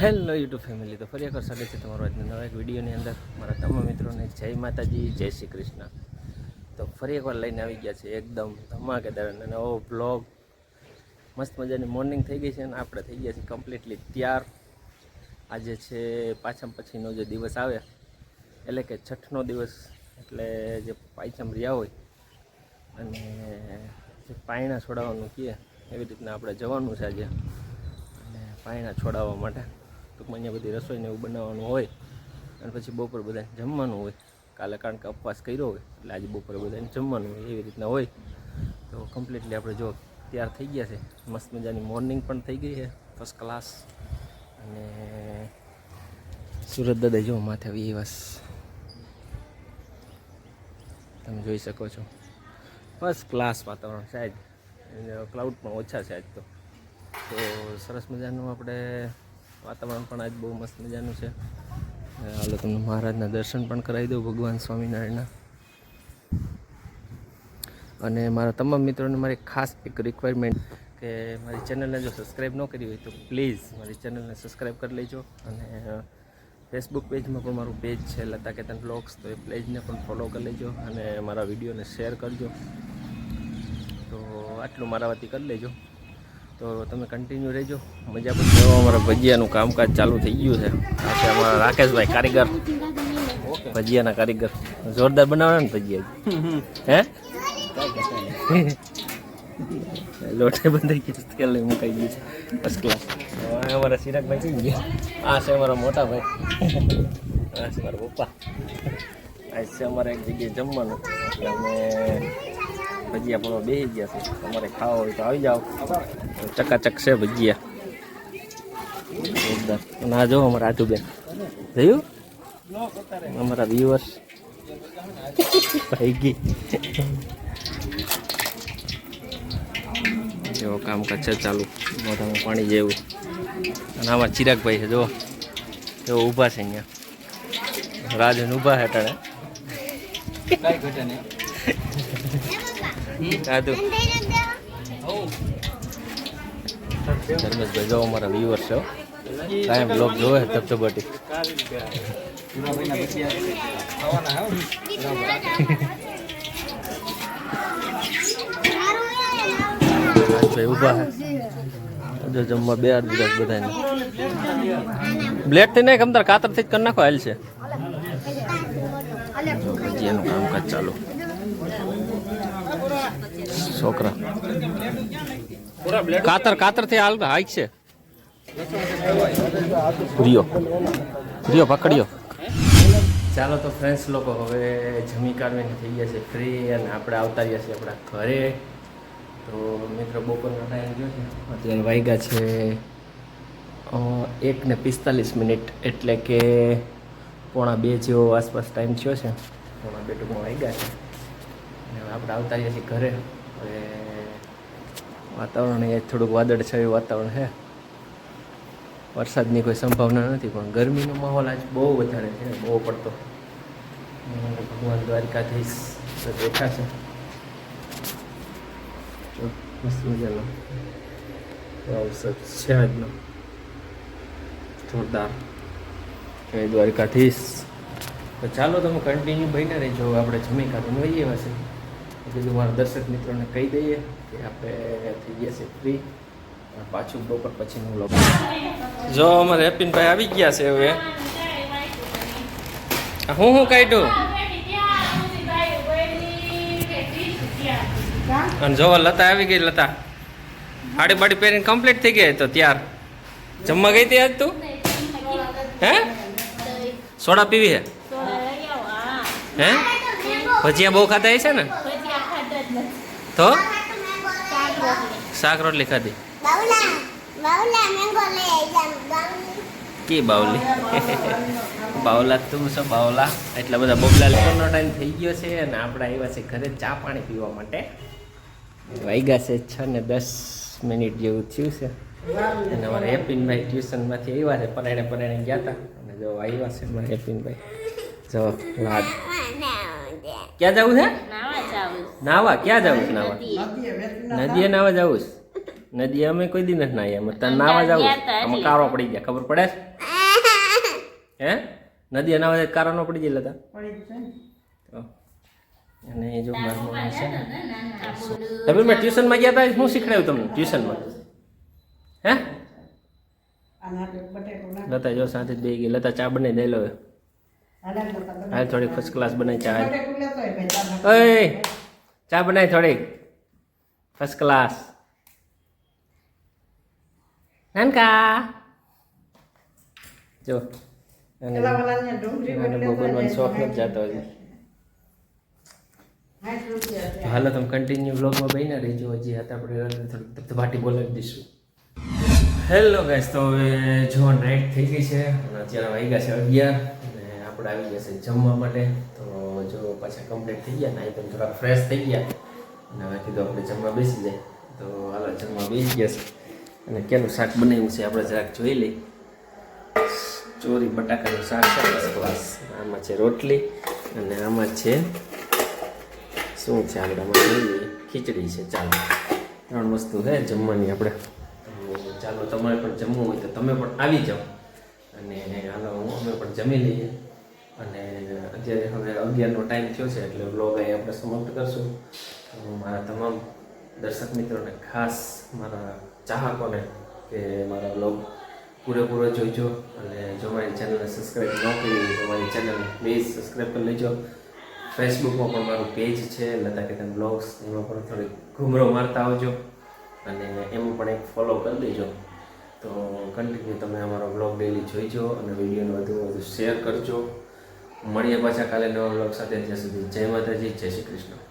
Hello YouTube family, તો ફરી એકવાર સ્વાગત છે તમારો આજના નવા એક વિડીયોની અંદર. મારા તમામ મિત્રોને જય માતાજી, જય શ્રી કૃષ્ણ. તો ફરી એકવાર લઈને આવી ગયા છે એકદમ ધમાકેદાર અને નવો બ્લોગ મસ્ત મજાની મોર્નિંગ થઈ ગઈ છે અને આપણે થઈ ગયા છે કમ્પ્લીટલી તૈયાર. આજે છે પાછમ પછીનો જે દિવસ આવે, એટલે કે છઠ્ઠનો દિવસ, એટલે જે પાયચમ રહ્યા હોય, અને જે પાયણા છોડાવવાનું કહે એવી રીતના આપણે જવાનું છે આજે. અને પાયણા છોડાવવા માટે. ટૂંકમાં અહીંયા બધી રસોઈને એવું બનાવવાનું હોય અને પછી બપોર બધાને જમવાનું હોય. કાલે કારણ કે ઉપવાસ કર્યો હોય, એટલે આજે બપોરે બધાને જમવાનું હોય, એવી રીતના હોય. તો કમ્પ્લીટલી આપણે જો તૈયાર થઈ ગયા છે. મસ્ત મજાની મોર્નિંગ પણ થઈ ગઈ છે ફર્સ્ટ ક્લાસ અને સુરત દાદા જો માથે વિવાસ. તમે જોઈ શકો છો. ફર્સ્ટ ક્લાસ વાતાવરણ સાહેબ. ક્લાઉડ પણ ઓછા છે આજ તો. તો સરસ મજાનું આપણે વાતાવરણ પણ આજ બહુ મસ્ત મજાનું છે. હાલો તમને મહારાજના દર્શન પણ કરાવી દઉં ભગવાન સ્વામિનારાયણના. અને મારા તમામ મિત્રોને મારી ખાસ એક રિક્વાયરમેન્ટ કે મારી ચેનલને જો સબસ્ક્રાઈબ ન કરી હોય તો પ્લીઝ મારી ચેનલને સબસ્ક્રાઈબ કરી લેજો. અને ફેસબુક પેજમાં પણ મારું પેજ છે, લતા કેતન બ્લોગ્સ તો એ પેજને પણ ફોલો કરી લેજો અને મારા વિડીયોને શેર કરજો. તો આટલું મારા વતી કરી લેજો. તો તમે કન્ટિન્યુ રહેજો. મજા પણ જો અમારા ભજીયાનું કામકાજ ચાલુ થઈ ગયું છે. આ છે અમારા રાકેશભાઈ કારીગર. ભજીયાના કારીગર. જોરદાર બનાવવાના ને ભજીયા. હે? લોટે બંધાઈ ગયા તેલ લઈ મુકાઈ ગયું છે. ફર્સ્ટ ક્લાસ અમારા સિરાગભાઈ કઈ ગયા? આ છે અમારા મોટા ભાઈ. આ છે મારા પપ્પા. આ છે અમારે એક જગ્યાએ જમવાનું. એટલે અમે ભજીયા પણ બેસી ગયા છે. તમારે ખાવા હોય તો આવી જાઓ. ચકાચક છે ભજીયા. અને આ જો અમારા આટુબેન જોયું? અમારા વ્યુઅર્સ ભાઈ ગઈ જેવો કામકાજ છે ચાલુ. મોઢામાં પાણી જેવું. અને આમાં ચિરાગભાઈ છે જો એવો ઊભા છે અહીંયા. રાજન ઊભા છે અટાણે સાધુ ધર્મેશભાઈ, જો અમારા વ્યુઅર છે, કાંઈ બ્લોગ જોવે ધબધબાટી. રાજભાઈ ઊભા જો જમવા બે આઠ દિવસ બધાને બ્લેડ નહીં કમતાર કાતરથી જ કરી નાખો, હાલ છે. ભજીયાનું કામકાજ ચાલુ. છોકરા. કાતર કાતરથી હાલ હાઈક છે. રિયો. રિયો, પકડ્યો. ચાલો તો ફ્રેન્ડ્સ લોકો, હવે જમી કાઢવીને થઈ ગયા છે ફ્રી અને આપણે આવતા રહ્યા છીએ આપણા ઘરે. તો મિત્રો, બપોરનો ટાઈમ ગયો છે? અત્યારે વાગ્યા છે એક ને પિસ્તાલીસ મિનિટ. એટલે કે પોણા બે જેવો આસપાસ ટાઈમ થયો છે. પોણા બે ટૂંકમાં વાગ્યા છે. અને આપણે આવતા રહ્યા છીએ ઘરે. હવે વાતાવરણ એ થોડુંક વાદળ છે એવું વાતાવરણ છે. વરસાદની કોઈ સંભાવના નથી, પણ ગરમીનો માહોલ આજ બહુ વધારે છે, બહુ પડતો. ભગવાન દ્વારકાધીશ બેઠા છે મસ્ત મજાનો. અવસર છે આજનો. જોરદાર. જય દ્વારકાધીશ. તો ચાલો તમે કન્ટિન્યુ બહીને રહેજો. આપણે જમી મળી વહીએ હશે કીધું મારા દર્શક મિત્રોને કહી દઈએ કે આપણે થઈ ગયા છે ફ્રી પાછું બપોર પછીનું લોકો જો અમારે હેપીનભાઈ આવી ગયા છે હવે. હું હું કાઢ્યું અને જો લતા આવી ગઈ લતા. હાડી બાડી પહેરીને કમ્પ્લીટ થઈ ગઈ તો ત્યાર. જમવા ગઈ હતી આજ તું? હે? સોડા પીવી હે? હે? ભજીયા બહુ ખાતા છે ને? તો? શાક રોટલી ખાધી. કે બાવલી બાવલા તું છો બાવલા એટલા બધા બબલા લેવાનો ટાઈમ થઈ ગયો છે અને આપણે આવ્યા છે ઘરે ચા પાણી પીવા માટે. વાગ્યા છે છ ને દસ મિનિટ જેવું થયું છે. અને અમારા હેપીનભાઈ ટ્યુશનમાંથી આવ્યા છે પરાણે પરાણે ગયા હતા. અને જો આવ્યા છે અમારા હેપીનભાઈ. જો, લાડ. ક્યાં જવું છે? નાવા ક્યાં જવું છે નાવા? નદીએ નાવા? જવું છે. નદી અમે કોઈ દી નથી નાહી અમે તને નાવા જાવ અમે કારો પડી ગયા. ખબર પડે છે? હે? નદીએ નાવા જાય કારો ન પડી જાય લતા અને એ જો મારું મમ્મી છે. તમે મેં ટ્યુશનમાં ગયા હતા? શું શીખડાયું તમને ટ્યુશનમાં? હે? લતા જો સાથે જ બે ગઈ લતા ચા બનાવી દેલો હાલ થોડી ફર્સ્ટ ક્લાસ બનાવી ચા. હાલ. ચા બનાવી થોડીક? ફર્સ્ટ ક્લાસ નાનકા? જો. બબલવાનો શોખ નથી જતો હજી. હાલો તમે કન્ટિન્યુ બ્લોગમાં બહીને રહીજો. હજી હતા આપણે થોડીક ભાટી બોલાવી દઈશું. હેલો ગાઈસ તો હવે જો નાઇટ થઈ ગઈ છે. અને અત્યારે વાગ્યા છે અગિયાર. આપણે આવી છે જમવા માટે. તો જો પાછા કમ્પ્લીટ થઈ ગયા નાઈ પણ થોડા ફ્રેશ થઈ ગયા. અને હવે કીધું આપણે જમવા બેસી જાય. તો હાલો, જમવા બેસી ગયા છે. અને કેનું શાક બનાવ્યું છે આપણે જરાક જોઈ લઈ ચોરી બટાકાનું શાક છે. બસ આમાં છે રોટલી અને આમાં છે શું છે આપણે આમાં જોઈએ. ખીચડી છે, ચાલો. ત્રણ વસ્તુ છે જમવાની આપણે. ચાલો, તમારે પણ જમવું હોય તો તમે પણ આવી જાઓ. અને હાલો, અમે પણ જમી લઈએ. અને અત્યારે હવે અગિયારનો ટાઈમ થયો છે એટલે બ્લોગ અહીં આપણે સમાપ્ત કરશું. હું મારા તમામ દર્શક મિત્રોને ખાસ મારા ચાહકોને કે મારા બ્લોગ પૂરેપૂરો જોઈજો અને જો મારી ચેનલને સબસ્ક્રાઈબ ન કરી હોય તો મારી ચેનલને પ્લીઝ સબસ્ક્રાઈબ કરી લેજો. ફેસબુકમાં પણ મારું પેજ છે, લતા કેતન બ્લોગ્સ એમાં પણ થોડીક ઘૂમરો મારતા આવજો અને એમાં પણ એક ફોલો કરી દેજો. તો કન્ટિન્યુ તમે અમારો બ્લોગ ડેલી જોઈજો અને વિડીયોને વધુ વધુ શેર કરજો. મળીએ પાછા કાલે નવા બ્લોગ સાથે. ત્યાં સુધી જય માતાજી જય શ્રી કૃષ્ણ.